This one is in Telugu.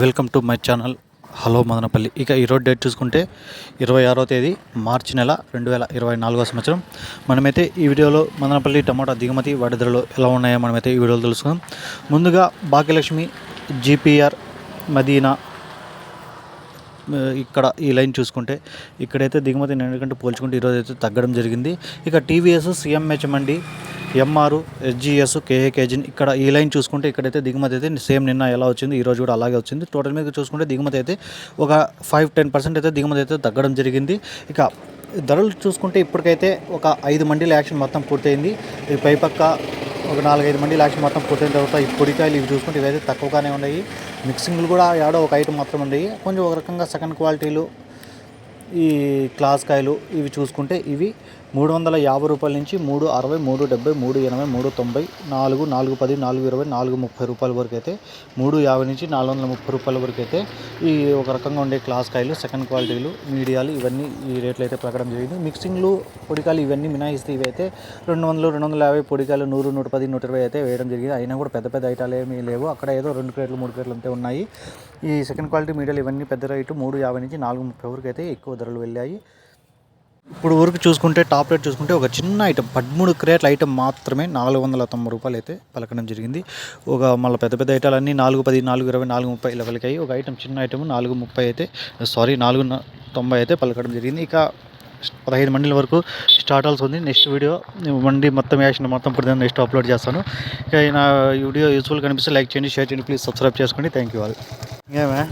Welcome to my channel. Hello Madanapalle. ఇక ఈరోజు డేట్ చూసుకుంటే ఇరవై ఆరో తేదీ మార్చి నెల రెండు వేల ఇరవై నాలుగో సంవత్సరం. మనమైతే ఈ వీడియోలో మదనపల్లి టమాటా దిగుమతి వాటి ధరలు ఎలా ఉన్నాయో మనమైతే ఈ వీడియోలో తెలుసుకుందాం. ముందుగా భాగ్యలక్ష్మి జీపీఆర్ మదీనా ఇక్కడ ఈ లైన్ చూసుకుంటే ఇక్కడైతే దిగుమతి నిన్నటికంటే పోల్చుకుంటే ఈరోజు అయితే తగ్గడం జరిగింది. ఇక టీవీఎస్ సిఎంహెచ్ మండి ఎంఆర్ ఎస్జిఎస్ కేఏకేజీని ఇక్కడ ఈ లైన్ చూసుకుంటే ఇక్కడైతే దిగుమతి అయితే సేమ్ నిన్న ఎలా వచ్చింది ఈరోజు కూడా అలాగే వచ్చింది. టోటల్ మీద చూసుకుంటే దిగుమతి అయితే ఒక ఫైవ్ టెన్ పర్సెంట్ అయితే దిగుమతి అయితే తగ్గడం జరిగింది. ఇక ధరలు చూసుకుంటే ఇప్పటికైతే ఒక ఐదు మండీల యాక్షన్ మొత్తం పూర్తయింది. ఈ పైపక్క ఒక నాలుగైదు మంది యాక్షన్ మొత్తం పూర్తయిన తర్వాత ఈ పొడికాయలు ఇవి చూసుకుంటే ఇవైతే తక్కువగానే ఉన్నాయి. మిక్సింగ్లు కూడా ఏడో ఒక ఐటమ్ మాత్రం ఉన్నాయి కొంచెం ఒక రకంగా సెకండ్ క్వాలిటీలు ఈ క్లాస్ కాయలు ఇవి చూసుకుంటే ఇవి మూడు వందల యాభై రూపాయల నుంచి మూడు అరవై మూడు డెబ్బై మూడు ఎనభై మూడు తొంభై నాలుగు నాలుగు పది నాలుగు ఇరవై నాలుగు ముప్పై రూపాయల వరకు అయితే మూడు యాభై నుంచి నాలుగు వందల ముప్పై రూపాయల వరకు అయితే ఈ ఒక రకంగా ఉండే క్లాస్ కాయలు సెకండ్ క్వాలిటీలు మీడియాలు ఇవన్నీ ఈ రేట్లు అయితే ప్రకటన జరిగింది. మిక్సింగ్లు పొడికాయలు ఇవన్నీ మినాయిస్తే ఇవి అయితే రెండు వందలు రెండు వందల యాభై పొడికాయలు నూరు నూట పది నూట ఇరవై అయితే వేయడం జరిగింది. అయినా కూడా పెద్ద పెద్ద ఐటాలు ఏమీ లేవు. అక్కడ ఏదో రెండు క్రేట్లు మూడు క్రేట్లు అంతే ఉన్నాయి. ఈ సెకండ్ క్వాలిటీ మీడియాలు ఇవన్నీ పెద్ద రేటు మూడు యాభై నుంచి నాలుగు ముప్పై వరకు అయితే ఎక్కువ ధరలు వెళ్ళాయి. ఇప్పుడు వరకు చూసుకుంటే టాప్ రేట్ చూసుకుంటే ఒక చిన్న ఐటమ్ పదమూడు క్రేట్ల ఐటమ్ మాత్రమే నాలుగు వందల తొంభై రూపాయలు అయితే పలకడం జరిగింది. ఒక మళ్ళీ పెద్ద పెద్ద ఐటాలు అన్నీ నాలుగు పది నాలుగు ఇరవై నాలుగు ముప్పై లెవెల్కి ఒక ఐటమ్ చిన్న ఐటమ్ నాలుగు ముప్పై అయితే సారీ నాలుగు తొంభై అయితే పలకడం జరిగింది. ఇక పదహైదు మండల వరకు స్టార్ట్ అవుతుంది నెక్స్ట్ వీడియో మండి మొత్తం యాక్షన్ మొత్తం ప్రతి నెక్స్ట్ అప్లోడ్ చేస్తాను. ఇక నా వీడియో యూస్ఫుల్ కనిపిస్తే లైక్ చేయండి షేర్ చేయండి ప్లీజ్ సబ్స్క్రైబ్ చేసుకోండి థ్యాంక్ యూ ఆల్ ఇంకేమే